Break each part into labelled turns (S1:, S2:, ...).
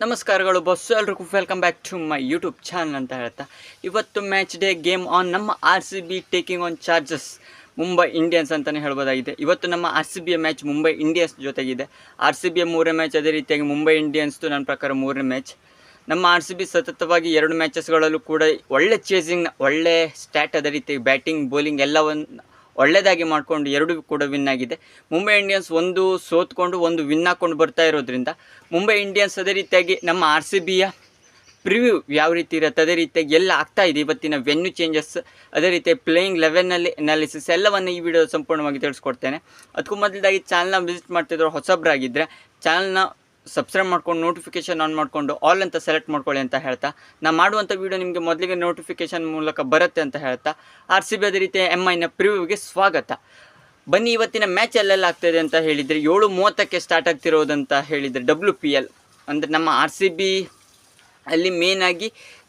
S1: ನಮಸ್ಕಾರಗಳು ಬಸ್ಸು ಎಲ್ರಿಗೂ welcome back to my YouTube channel ಅಂತ ಹೇಳ್ತಾ. ಇವತ್ತು ಮ್ಯಾಚ್ ಡೇ ಗೇಮ್ ಆನ್ ನಮ್ಮ R C B taking on charges Mumbai Indians ಅಂತಲೇ ಹೇಳ್ಬೋದಾಗಿದೆ. ಇವತ್ತು ನಮ್ಮ ಆರ್ ಸಿ ಬಿಯ ಮ್ಯಾಚ್ ಮುಂಬೈ ಇಂಡಿಯನ್ಸ್ ಜೊತೆಗಿದೆ. ಆರ್ ಸಿ ಬಿಯ ಮೂರನೇ ಮ್ಯಾಚ್ ಅದೇ ರೀತಿಯಾಗಿ ಮುಂಬೈ ಇಂಡಿಯನ್ಸ್ದು ನನ್ನ ಪ್ರಕಾರ ಮೂರನೇ ಮ್ಯಾಚ್ ನಮ್ಮ ಆರ್ ಸಿ ಬಿ ಸತತವಾಗಿ ಎರಡು ಮ್ಯಾಚಸ್ಗಳಲ್ಲೂ ಕೂಡ ಒಳ್ಳೆ ಚೇಸಿಂಗ್ ಒಳ್ಳೆ ಸ್ಟ್ಯಾಟ್ ಅದೇ ರೀತಿ ಬ್ಯಾಟಿಂಗ್ ಬೌಲಿಂಗ್ ಎಲ್ಲವನ್ನು ಒಳ್ಳೆಯದಾಗಿ ಮಾಡಿಕೊಂಡು ಎರಡೂ ಕೂಡ ವಿನ್ ಆಗಿದೆ. ಮುಂಬೈ ಇಂಡಿಯನ್ಸ್ ಒಂದು ಸೋತ್ಕೊಂಡು, ಒಂದು ವಿನ್ ಹಾಕ್ಕೊಂಡು ಬರ್ತಾ ಇರೋದ್ರಿಂದ ಮುಂಬೈ ಇಂಡಿಯನ್ಸ್ ಅದೇ ರೀತಿಯಾಗಿ ನಮ್ಮ ಆರ್ ಸಿ ಬಿಯ ಪ್ರಿವ್ಯೂ ಯಾವ ರೀತಿ ಇರುತ್ತೆ, ಅದೇ ರೀತಿಯಾಗಿ ಎಲ್ಲ ಆಗ್ತಾ ಇದೆ. ಇವತ್ತಿನ ವೆನ್ಯೂ ಚೇಂಜಸ್ ಅದೇ ರೀತಿ ಪ್ಲೇಯಿಂಗ್ ಲೆವೆನ್ನಲ್ಲಿ ಅನಾಲಿಸಿಸ್ ಎಲ್ಲವನ್ನು ಈ ವಿಡಿಯೋ ಸಂಪೂರ್ಣವಾಗಿ ತಿಳಿಸ್ಕೊಡ್ತೇನೆ. ಅದಕ್ಕೂ ಮೊದಲಾಗಿ ಚಾನಲ್ನ ವಿಸಿಟ್ ಮಾಡ್ತಿದ್ರು ಹೊಸಬ್ರಾಗಿದ್ದರೆ ಚಾನಲ್ನ ಸಬ್ಸ್ಕ್ರೈಬ್ ಮಾಡ್ಕೊಂಡು ನೋಟಿಫಿಕೇಷನ್ ಆನ್ ಮಾಡಿಕೊಂಡು ಆಲ್ ಅಂತ ಸೆಲೆಕ್ಟ್ ಮಾಡ್ಕೊಳ್ಳಿ ಅಂತ ಹೇಳ್ತಾ. ನಾ ಮಾಡುವಂಥ ವೀಡಿಯೋ ನಿಮಗೆ ಮೊದಲಿಗೆ ನೋಟಿಫಿಕೇಷನ್ ಮೂಲಕ ಬರುತ್ತೆ ಅಂತ ಹೇಳ್ತಾ. ಆರ್ ಸಿ ಬಿ ಅದೇ ರೀತಿ ಎಂ ಐನ ಪ್ರಿವ್ಯೂಗೆ ಸ್ವಾಗತ. ಬನ್ನಿ, ಇವತ್ತಿನ ಮ್ಯಾಚ್ ಎಲ್ಲೆಲ್ಲ ಆಗ್ತಾಯಿದೆ ಅಂತ ಹೇಳಿದರೆ, ಏಳು ಮೂವತ್ತಕ್ಕೆ ಸ್ಟಾರ್ಟ್ ಆಗ್ತಿರೋದಂತ ಹೇಳಿದರೆ ಡಬ್ಲ್ಯೂ ಪಿ ಎಲ್ ಅಂದರೆ ನಮ್ಮ ಆರ್ ಸಿ ಬಿ ಅಲ್ಲಿ ಮೇನಾಗಿ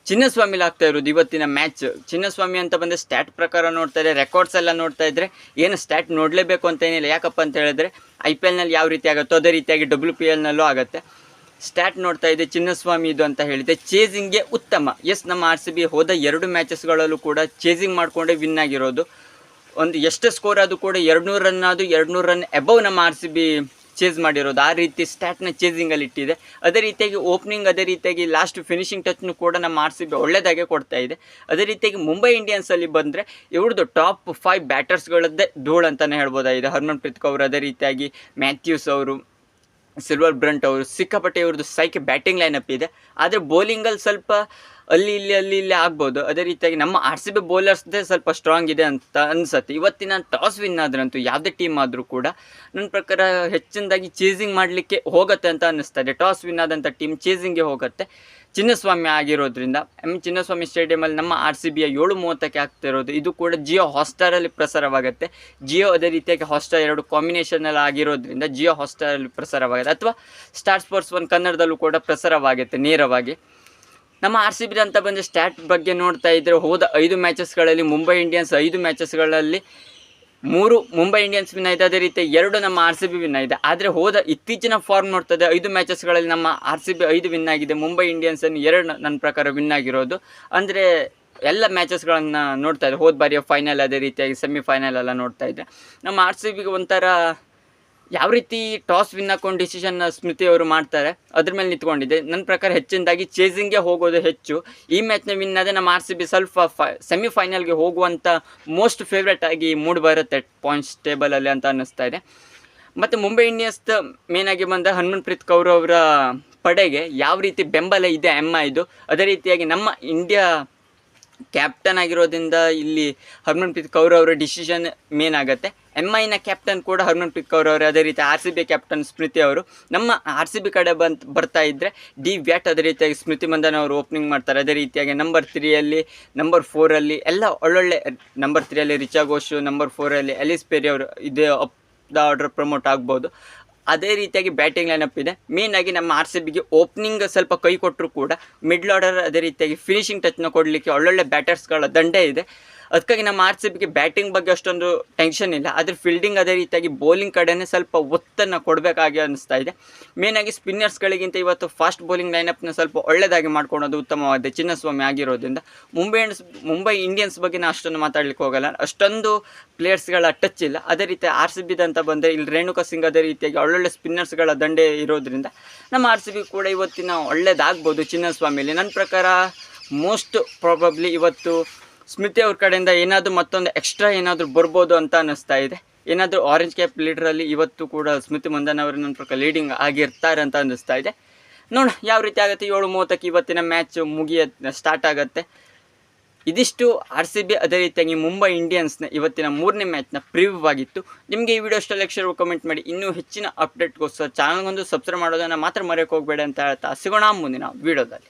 S1: ಚಿನ್ನಸ್ವಾಮಿಲಿ ಆಗ್ತಾ ಇರೋದು ಇವತ್ತಿನ ಮ್ಯಾಚ್ ಚಿನ್ನಸ್ವಾಮಿ ಅಂತ ಬಂದರೆ ಸ್ಟ್ಯಾಟ್ ಪ್ರಕಾರ ನೋಡ್ತಾ ಇದ್ದರೆ ರೆಕಾರ್ಡ್ಸ್ ಎಲ್ಲ ನೋಡ್ತಾ ಇದ್ದರೆ ಏನು ಸ್ಟ್ಯಾಟ್ ನೋಡಲೇಬೇಕು ಅಂತ ಏನಿಲ್ಲ. ಯಾಕಪ್ಪ ಅಂತ ಹೇಳಿದ್ರೆ ಐ ಪಿ ಎಲ್ನಲ್ಲಿ ಯಾವ ರೀತಿ ಆಗುತ್ತೋ ಅದೇ ರೀತಿಯಾಗಿ ಡಬ್ಲ್ಯೂ ಪಿ ಎಲ್ನಲ್ಲೂ ಆಗುತ್ತೆ. ಸ್ಟ್ಯಾಟ್ ನೋಡ್ತಾ ಇದೆ, ಚಿನ್ನಸ್ವಾಮಿ ಇದು ಅಂತ ಹೇಳಿದೆ. ಚೇಸಿಂಗ್ಗೆ ಉತ್ತಮ. ಎಸ್ ನಮ್ಮ ಆರ್ ಸಿ ಬಿ ಹೋದ ಎರಡು ಮ್ಯಾಚಸ್ಗಳಲ್ಲೂ ಕೂಡ ಚೇಸಿಂಗ್ ಮಾಡಿಕೊಂಡೇ ವಿನ್ ಆಗಿರೋದು. ಒಂದು ಎಷ್ಟು ಸ್ಕೋರ್ ಆದರೂ ಕೂಡ ಎರಡುನೂರು ರನ್ ಆದು ಎರಡುನೂರು ರನ್ ಎಬವ್ ನಮ್ಮ ಆರ್ ಸಿ ಬಿ ಚೇಸ್ ಮಾಡಿರೋದು. ಆ ರೀತಿ ಸ್ಟ್ಯಾಟ್ನ ಚೇಸಿಂಗಲ್ಲಿ ಇಟ್ಟಿದೆ. ಅದೇ ರೀತಿಯಾಗಿ ಓಪನಿಂಗ್ ಅದೇ ರೀತಿಯಾಗಿ ಲಾಸ್ಟ್ ಫಿನಿಶಿಂಗ್ ಟಚ್ನು ಕೂಡ ನಮ್ಮ ಆರ್ ಸಿ ಒಳ್ಳೆಯದಾಗೆ ಕೊಡ್ತಾ ಇದೆ. ಅದೇ ರೀತಿಯಾಗಿ ಮುಂಬೈ ಇಂಡಿಯನ್ಸಲ್ಲಿ ಬಂದರೆ ಇವ್ರದ್ದು ಟಾಪ್ ಫೈವ್ ಬ್ಯಾಟರ್ಸ್ಗಳದ್ದೇ ಧೂಳು ಅಂತಲೇ ಹೇಳ್ಬೋದಾಗಿದೆ ಹರ್ಮನ್ಪ್ರೀತ್ ಕೌರ್, ಅದೇ ರೀತಿಯಾಗಿ ಮ್ಯಾಥ್ಯೂಸ್ ಅವರು ಸಿಲ್ವರ್ ಬ್ರಂಟ್ ಅವರು, ಸಿಕ್ಕಾಪಟ್ಟೆ ಇವ್ರದ್ದು ಸೈಕೆ ಬ್ಯಾಟಿಂಗ್ ಲೈನಪ್ ಇದೆ. ಆದರೆ ಬೌಲಿಂಗಲ್ಲಿ ಸ್ವಲ್ಪ ಅಲ್ಲಿ, ಇಲ್ಲಿ ಅಲ್ಲಿ, ಇಲ್ಲಿ ಆಗ್ಬೋದು. ಅದೇ ರೀತಿಯಾಗಿ ನಮ್ಮ ಆರ್ ಸಿ ಬಿ ಬೌಲರ್ಸ್ದೇ ಸ್ವಲ್ಪ ಸ್ಟ್ರಾಂಗ್ ಇದೆ ಅಂತ ಅನ್ಸುತ್ತೆ. ಇವತ್ತಿನ ಟಾಸ್ ವಿನ್ ಆದ್ರಂತೂ ಯಾವುದೇ ಟೀಮ್ ಆದರೂ ಕೂಡ ನನ್ನ ಪ್ರಕಾರ ಹೆಚ್ಚಿನದಾಗಿ ಚೇಸಿಂಗ್ ಮಾಡಲಿಕ್ಕೆ ಹೋಗುತ್ತೆ ಅಂತ ಅನ್ನಿಸ್ತಾ ಇದೆ. ಟಾಸ್ ವಿನ್ ಆದಂಥ ಟೀಮ್ ಚೇಸಿಂಗ್ಗೆ ಹೋಗುತ್ತೆ. ಚಿನ್ನಸ್ವಾಮಿ ಆಗಿರೋದ್ರಿಂದ ಎಂ ಚಿನ್ನಸ್ವಾಮಿ ಸ್ಟೇಡಿಯಮಲ್ಲಿ ನಮ್ಮ ಆರ್ ಸಿ ಬಿಯ ಏಳು ಮೂವತ್ತಕ್ಕೆ ಆಗ್ತಿರೋದು ಇದು ಕೂಡ ಜಿಯೋ ಹಾಟ್ಸ್ಟಾರಲ್ಲಿ ಪ್ರಸಾರವಾಗುತ್ತೆ. ಜಿಯೋ ಅದೇ ರೀತಿಯಾಗಿ ಹಾಟ್ಸ್ಟಾರ್ ಎರಡು ಕಾಂಬಿನೇಷನಲ್ಲಿ ಆಗಿರೋದ್ರಿಂದ ಜಿಯೋ ಹಾಟ್ಸ್ಟಾರಲ್ಲಿ ಪ್ರಸಾರವಾಗುತ್ತೆ. ಅಥವಾ ಸ್ಟಾರ್ ಸ್ಪೋರ್ಟ್ಸ್ ಒನ್ ಕನ್ನಡದಲ್ಲೂ ಕೂಡ ಪ್ರಸಾರವಾಗುತ್ತೆ ನೇರವಾಗಿ. ನಮ್ಮ ಆರ್ ಸಿ ಬಿ ಅಂತ ಬಂದರೆ ಸ್ಟ್ಯಾಟ್ ಬಗ್ಗೆ ನೋಡ್ತಾ ಇದ್ದರೆ ಹೋದ ಐದು ಮ್ಯಾಚಸ್ಗಳಲ್ಲಿ ಮುಂಬೈ ಇಂಡಿಯನ್ಸ್ ಐದು ಮ್ಯಾಚಸ್ಗಳಲ್ಲಿ ಮೂರು ಮುಂಬೈ ಇಂಡಿಯನ್ಸ್ ವಿನ್ ಇದೆ ಅದೇ ರೀತಿ ಎರಡು ನಮ್ಮ ಆರ್ ಸಿ ಬಿ ವಿನ್ ಆಗಿದೆ. ಆದರೆ ಹೋದ ಇತ್ತೀಚಿನ ಫಾರ್ಮ್ ನೋಡ್ತದೆ, ಐದು ಮ್ಯಾಚಸ್ಗಳಲ್ಲಿ ನಮ್ಮ ಆರ್ ಸಿ ಬಿ ಐದು ವಿನ್ ಆಗಿದೆ. ಮುಂಬೈ ಇಂಡಿಯನ್ಸನ್ನು ಎರಡು ನನ್ನ ಪ್ರಕಾರ ವಿನ್ ಆಗಿರೋದು. ಅಂದರೆ ಎಲ್ಲ ಮ್ಯಾಚಸ್ಗಳನ್ನು ನೋಡ್ತಾ ಇದ್ದೆ. ಹೋದ ಬಾರಿಯ ಫೈನಲ್ ಅದೇ ರೀತಿಯಾಗಿ ಸೆಮಿಫೈನಲ್ ಎಲ್ಲ ನೋಡ್ತಾ ಇದ್ದೆ. ನಮ್ಮ ಆರ್ ಸಿ ಬಿಗೆ ಒಂಥರ ಯಾವ ರೀತಿ ಟಾಸ್ ವಿನ್ ಹಾಕೊಂಡು ಡಿಸಿಷನ್ ಸ್ಮೃತಿ ಅವರು ಮಾಡ್ತಾರೆ, ಅದ್ರ ಮೇಲೆ ನಿಂತ್ಕೊಂಡಿದೆ ನನ್ನ ಪ್ರಕಾರ ಹೆಚ್ಚಿನದಾಗಿ ಚೇಸಿಂಗ್ಗೆ ಹೋಗೋದು ಹೆಚ್ಚು. ಈ ಮ್ಯಾಚ್ನ ವಿನ್ ಅದೇ ನಮ್ಮ ಆರ್ ಸಿ ಬಿ ಸ್ವಲ್ಪ ಫೈ ಸೆಮಿಫೈನಲ್ಗೆ ಹೋಗುವಂಥ ಮೋಸ್ಟ್ ಫೇವ್ರೆಟ್ ಆಗಿ ಮೂಡ್ ಬರುತ್ತೆ ಪಾಯಿಂಟ್ಸ್ ಟೇಬಲಲ್ಲಿ ಅಂತ ಅನ್ನಿಸ್ತಾ ಇದೆ. ಮತ್ತು ಮುಂಬೈ ಇಂಡಿಯನ್ಸ್ ಮೇನ್ ಆಗಿ ಬಂದ ಹನುಮನ್ಪ್ರೀತ್ ಕೌರ್ ಅವರ ಪಡೆಗೆ ಯಾವ ರೀತಿ ಬೆಂಬಲ ಇದೆ ಎಮ್ಮ ಇದು? ಅದೇ ರೀತಿಯಾಗಿ ನಮ್ಮ ಇಂಡಿಯಾ ಕ್ಯಾಪ್ಟನ್ ಆಗಿರೋದ್ರಿಂದ ಇಲ್ಲಿ ಹರ್ಮನ್ಪ್ರೀತ್ ಕೌರ್ ಅವರ ಡಿಸಿಷನ್ ಮೇನ್ ಆಗುತ್ತೆ. ಎಂ ಐನ ಕ್ಯಾಪ್ಟನ್ ಕೂಡ ಹರ್ಮನ್ಪ್ರೀತ್ ಕೌರ್ ಅವರು ಅದೇ ರೀತಿ R C B captain Smriti ಅವರು. ನಮ್ಮ ಆರ್ ಸಿ ಬಿ ಕಡೆ ಬಂತ್, ಬರ್ತಾ ಇದ್ದರೆ ಡಿ ವ್ಯಾಟ್ ಅದೇ ರೀತಿಯಾಗಿ ಸ್ಮೃತಿ ಮಂದನ ಅವರು ಓಪನಿಂಗ್ ಮಾಡ್ತಾರೆ. ಅದೇ ರೀತಿಯಾಗಿ ನಂಬರ್ ತ್ರೀಯಲ್ಲಿ ನಂಬರ್ ಫೋರಲ್ಲಿ ಎಲ್ಲ ಒಳ್ಳೊಳ್ಳೆ ನಂಬರ್ ತ್ರೀಯಲ್ಲಿ ರಿಚಾ ಘೋಷು ನಂಬರ್ ಫೋರಲ್ಲಿ ಎಲಿಸ್ ಪೆರಿ ಅವರು ಇದೇ ಅಪ್ ದ ಆರ್ಡರ್ ಪ್ರಮೋಟ್ ಆಗ್ಬೋದು. ಅದೇ ರೀತಿಯಾಗಿ ಬ್ಯಾಟಿಂಗ್ ಲೈನಪ್ ಇದೆ. ಮೇನ್ ಆಗಿ ನಮ್ಮ ಆರ್ ಸಿ ಬಿಗೆ ಓಪನಿಂಗ್ ಸ್ವಲ್ಪ ಕೈ ಕೊಟ್ಟರು ಕೂಡ ಮಿಡ್ಲ್ ಆರ್ಡರ್ ಅದೇ ರೀತಿಯಾಗಿ ಫಿನಿಶಿಂಗ್ ಟಚ್ನ ಕೊಡಲಿಕ್ಕೆ ಒಳ್ಳೊಳ್ಳೆ ಬ್ಯಾಟರ್ಸ್ಗಳ ದಂಡೆ ಇದೆ. ಅದಕ್ಕಾಗಿ ನಮ್ಮ ಆರ್ ಸಿ ಬಿಗೆ ಬ್ಯಾಟಿಂಗ್ ಬಗ್ಗೆ ಅಷ್ಟೊಂದು ಟೆನ್ಷನ್ ಇಲ್ಲ. ಆದರೆ ಫೀಲ್ಡಿಂಗ್ ಅದೇ ರೀತಿಯಾಗಿ ಬೌಲಿಂಗ್ ಕಡೆನೇ ಸ್ವಲ್ಪ ಒತ್ತನ್ನು ಕೊಡಬೇಕಾಗಿ ಅನಿಸ್ತಾ ಇದೆ. ಮೇನಾಗಿ ಸ್ಪಿನ್ನರ್ಸ್ಗಳಿಗಿಂತ ಇವತ್ತು ಫಾಸ್ಟ್ ಬೌಲಿಂಗ್ ಲೈನಪ್ನ ಸ್ವಲ್ಪ ಒಳ್ಳೆಯದಾಗಿ ಮಾಡ್ಕೊಳೋದು ಉತ್ತಮವಾಗಿದೆ. ಚಿನ್ನಸ್ವಾಮಿ ಆಗಿರೋದ್ರಿಂದ. ಮುಂಬೈ ಮುಂಬೈ ಇಂಡಿಯನ್ಸ್ ಬಗ್ಗೆ ನಾನು ಅಷ್ಟೊಂದು ಮಾತಾಡ್ಲಿಕ್ಕೆ ಹೋಗಲ್ಲ. ಅಷ್ಟೊಂದು ಪ್ಲೇಯರ್ಸ್ಗಳ ಟಚ್ ಇಲ್ಲ. ಅದೇ ರೀತಿ ಆರ್ ಸಿ ಬಿದಂತ ಬಂದರೆ ಇಲ್ಲಿ ರೇಣುಕಾ ಸಿಂಗ್ ಅದೇ ರೀತಿಯಾಗಿ ಒಳ್ಳೊಳ್ಳೆ ಸ್ಪಿನ್ನರ್ಸ್ಗಳ ದಂಡೆ ಇರೋದ್ರಿಂದ ನಮ್ಮ ಆರ್ ಸಿ ಬಿ ಕೂಡ ಇವತ್ತಿನ ಒಳ್ಳೆಯದಾಗ್ಬೋದು ಚಿನ್ನಸ್ವಾಮಿಯಲ್ಲಿ. ನನ್ನ ಪ್ರಕಾರ ಮೋಸ್ಟ್ ಪ್ರಾಬಬ್ಲಿ ಇವತ್ತು ಸ್ಮಿತಿ ಅವ್ರ ಕಡೆಯಿಂದ ಏನಾದರೂ ಮತ್ತೊಂದು ಎಕ್ಸ್ಟ್ರಾ ಏನಾದರೂ ಬರ್ಬೋದು ಅಂತ ಅನ್ನಿಸ್ತಾ ಇದೆ. ಏನಾದರೂ ಆರೆಂಜ್ ಕ್ಯಾಪ್ ಲೀಡ್ರಲ್ಲಿ ಇವತ್ತು ಕೂಡ ಸ್ಮಿತಿ ಮಂದನ್ ಅವರು ನನ್ನ ಪ್ರಕಾರ ಲೀಡಿಂಗ್ ಆಗಿರ್ತಾರೆ ಅಂತ ಅನ್ನಿಸ್ತಾ ಇದೆ. ನೋಡ ಯಾವ ರೀತಿ ಆಗುತ್ತೆ ಏಳು ಮೂವತ್ತಕ್ಕೆ ಇವತ್ತಿನ ಮ್ಯಾಚ್ ಮುಗಿಯ ಸ್ಟಾರ್ಟ್ ಆಗುತ್ತೆ. ಇದಿಷ್ಟು ಆರ್ ಸಿ ಬಿ ಅದೇ ರೀತಿಯಾಗಿ ಮುಂಬೈ ಇಂಡಿಯನ್ಸ್ನ ಇವತ್ತಿನ ಮೂರನೇ ಮ್ಯಾಚ್ನ ಪ್ರಿವ್ಯೂ ಆಗಿತ್ತು. ನಿಮಗೆ ಈ ವಿಡಿಯೋ ಇಷ್ಟ ಲೆಕ್ಚರ್ ಕಮೆಂಟ್ ಮಾಡಿ. ಇನ್ನೂ ಹೆಚ್ಚಿನ ಅಪ್ಡೇಟ್ಗೋಸ್ಕರ ಚಾನಲ್ಗೊಂದು ಸಬ್ಸ್ಕ್ರೈಬ್ ಮಾಡೋದನ್ನು ಮಾತ್ರ ಮರೆಯೋಕೆ ಹೋಗಬೇಡ ಅಂತ ಹೇಳ್ತಾ ಸಿಗೋಣ ಮುಂದಿನ ವಿಡಿಯೋದಲ್ಲಿ